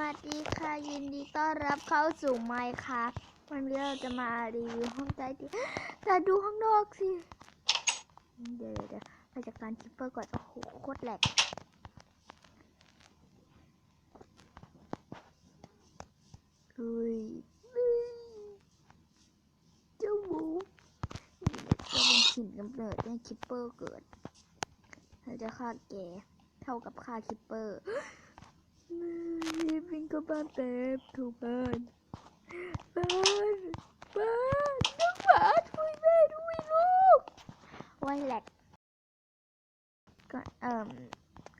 วัสดีค่ะยินดีต้อนรับเข้าสู่ไมค์ค่ะวันนี้เราจะมารีวิวห้องใต้ดินแต่ดูข้างนอกสิ เดี๋ยวเดี๋ยวไปจัดการคิปเปอร์ก่อนโอ้โหโคตรแหลกเฮ้ยเจ้าหมูจะเป็นถิ่นกำเนิดให้คิปเปอร์เกิดเราจะฆ่าแกเท่ากับฆ่าคิปเปอร์ วิ่งเข้าบ้านเต็มถูกบ้านบ้านบ้านน้องหมาช่วยแม่ด้วยลูกไว้แหลกก็เอ่ม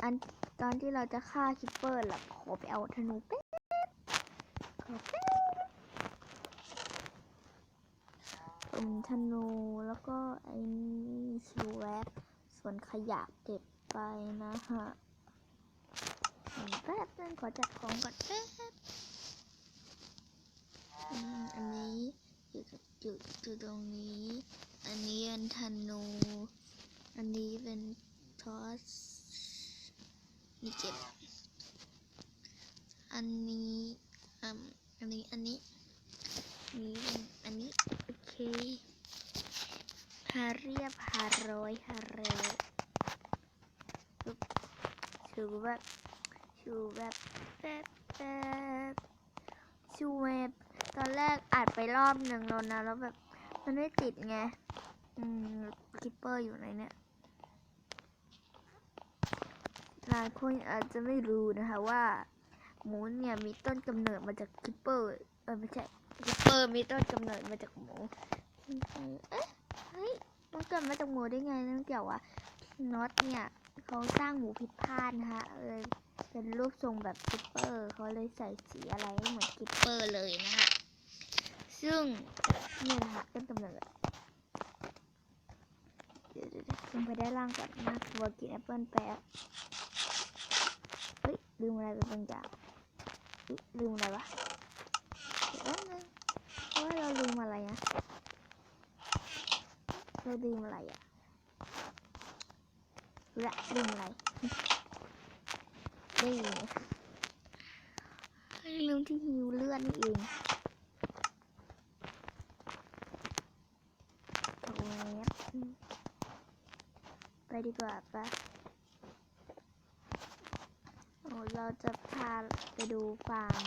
อันตอนที่เราจะฆ่าคิปเปอร์ล่ะขอไปเอาธนูแป๊บขอแป๊บอืมธนูแล้วก็ไอ้นี่ชิวแวบส่วนขยะเก็บไปนะฮะอืม แป๊บนึงขอจัดของก่อนแป๊บอันนี้อยู่อยู่อยู่ตรงนี้ อันนี้อันธนู อันนี้เป็นทอสนี่เก็บ อันนี้อืมอันนี้ อันนี้ นี่เป็นอันนี้ โอเคหาเรียบหาร้อยหาเร็วปึ๊บถือว่า ชูแบบแบบแบบชูแบบตอนแรกอัดไปรอบหนึ่งแล้วนะ แล้วแบบมันไม่ติดไง อืมคิปเปอร์อยู่ไหนเนี่ยหลายคนอาจจะไม่รู้นะคะว่าหมูเนี่ยมีต้นกำเนิดมาจากคิปเปอร์ เออไม่ใช่คิปเปอร์มีต้นกำเนิดมาจากหมูเอ๊ะเฮ้ยมันเกิดมาจากหมูได้ไงนั่นเกี่ยววะน็อตเนี่ยเขาสร้างหมูผิดพลาดนะคะเลย เป็นรูปทรงแบบกิปเปอร์เขาเลยใส่สีอะไรให้เหมือนกิปเปอร์เลยนะคะซึ่งนี่แหละค่ะต้นกำเนิดเดี๋ยเดี๋ยวเดี๋ยวลงไปได้านล่างก่อนนะกลัวกินแอปเปิลแป๊บเฮ้ยลืมอะไรไปบางอย่างลืมอะไรวะเดี๋ยวนึงว่าเราลืมอะไรนะเราลืมอะไรอะละลืมอะไร นี่ลืมที่หิวเลือดนี่เองโอ้ยไปดีกว่าปะโอ้เราจะพาไปดูฟาร์ม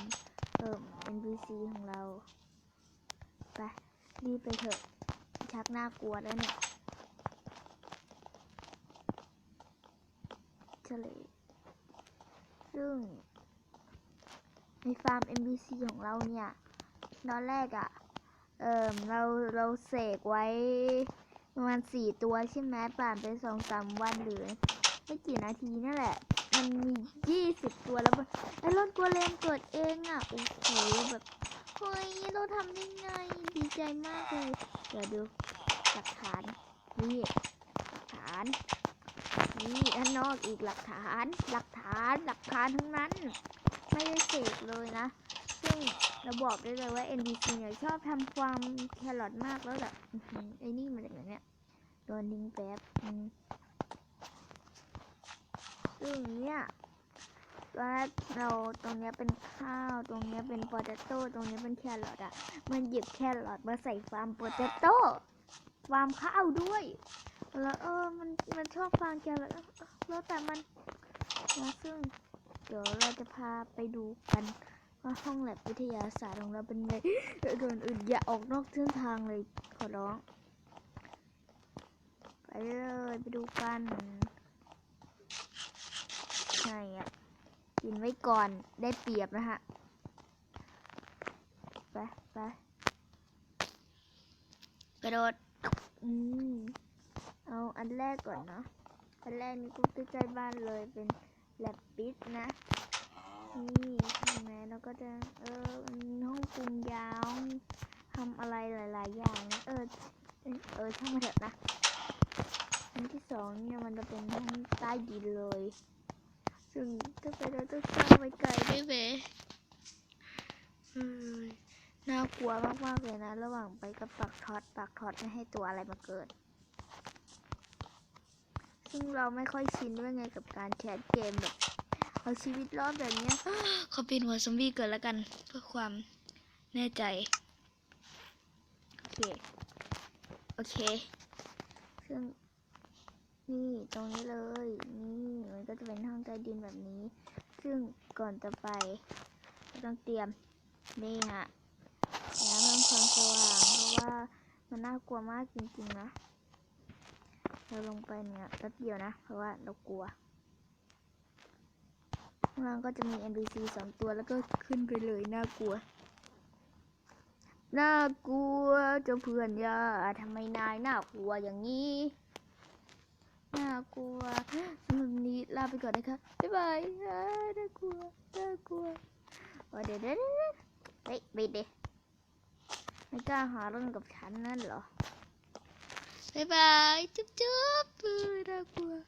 เอ่ม NPC ของเรา ไป รีบไปเถอะ ชักน่ากลัวแล้วเนี่ยเฉลย ซึ่ง ในฟาร์ม NPC ของเราเนี่ยตอนแรกอะ่ะ เอิมเราเราเสกไว้ประมาณสี่ตัวใช่ไหมผ่านไปสองสามวันหรือไม่กี่นาทีนั่นแหละ มันมียี่สิบตัวแล้วมันไอ้รถกัวเลนเกิดเองอะ่ะ โอ้โหแบบเฮ้ยเราทำได้ไง ดีใจมากเลย เดี๋ยวดูหลักฐาน นี่หลักฐาน นี่ด้านนอกอีกหลักฐาน หลักฐานหลักฐานทั้งนั้น ไม่ได้เสกเลยนะ ซึ่งเราบอกได้เลยว่า NBC เนี่ยชอบทำความแครอทมากแล้วแบบไอ้นี่มาจากไหนเนี่ยโดนดิงแป๊บซึ่งเนี่ยตอนแรกเราตรงเนี้ยเป็นข้าว ตรงเนี้ยเป็นโปเตโต้ ตรงเนี้ยเป็นแครอทอะมันหยิบแครอทมาใส่ฟาร์มโปเตโต้ ฟาร์มข้าวด้วย แล้วเออมันมันชอบฟังแกแล้วแล้วแต่มันนะซึ่งเดี๋ยวเราจะพาไปดูกันว่าห้องแลบวิทยาศาสตร์ของเราเป็นไงเดี๋ยอนอื่นอย่าออกนอกเส้นทางเลยขอร้อง ไปเลยไปดูกันไงอะกินไว้ก่อนได้เปรียบนะฮะ ไปไปกระโดดอืม เอาอันแรกก่อนเนาะ อันแรกนี่ก็ใกล้ๆบ้านเลยเป็นแลบปิดนะ นี่ใช่ไหมแล้วก็จะเออห้องปรุงยาวทำอะไรหลาย ๆ อย่างนะเออ เออช่างมาเถอะนะอันที่สองเนี่ยมันจะเป็นห้องใต้ดินเลย ซึ่งถ้าไปเราต้องสร้างไว้ไกลด้วยเว้ยน่ากลัวมาก ๆ เลยนะ ระหว่างไปกับปักทอตปักทอตไม่ให้ตัวอะไรมาเกิด ซึ่งเราไม่ค่อยชินด้วยไงกับการแคสเกมแบบเอาชีวิตรอดแบบเนี้ยขอเป็นหัวซอมบี้เกิดแล้วกัน เพื่อความแน่ใจ โอเค โอเค ซึ่งนี่ตรงนี้เลย นี่มันก็จะเป็นห้องใต้ดินแบบนี้ ซึ่งก่อนจะไปต้องเตรียมนี่ฮะแล้วเพิ่มความสว่างเพราะว่ามันน่ากลัวมากจริงๆนะ เราลงไปเนี่ยแป๊บเดียวนะ เพราะว่าเรากลัว ข้างล่างก็จะมี NPC สองตัวแล้วก็ขึ้นไปเลยน่ากลัว น่ากลัวเจ้าเพื่อนยาทำไมนายน่ากลัวอย่างนี้ น่ากลัวสำหรับวันนี้ลาไปก่อนนะคะ บ๊ายบายน่ากลัว น่ากลัวเดี๋ยวเดี๋ยวเดี๋ยวเดี๋ยวเฮ้ยไปดิไม่กล้าหาเรื่องกับฉันนั่นเหรอ Bye bye. Cup cup.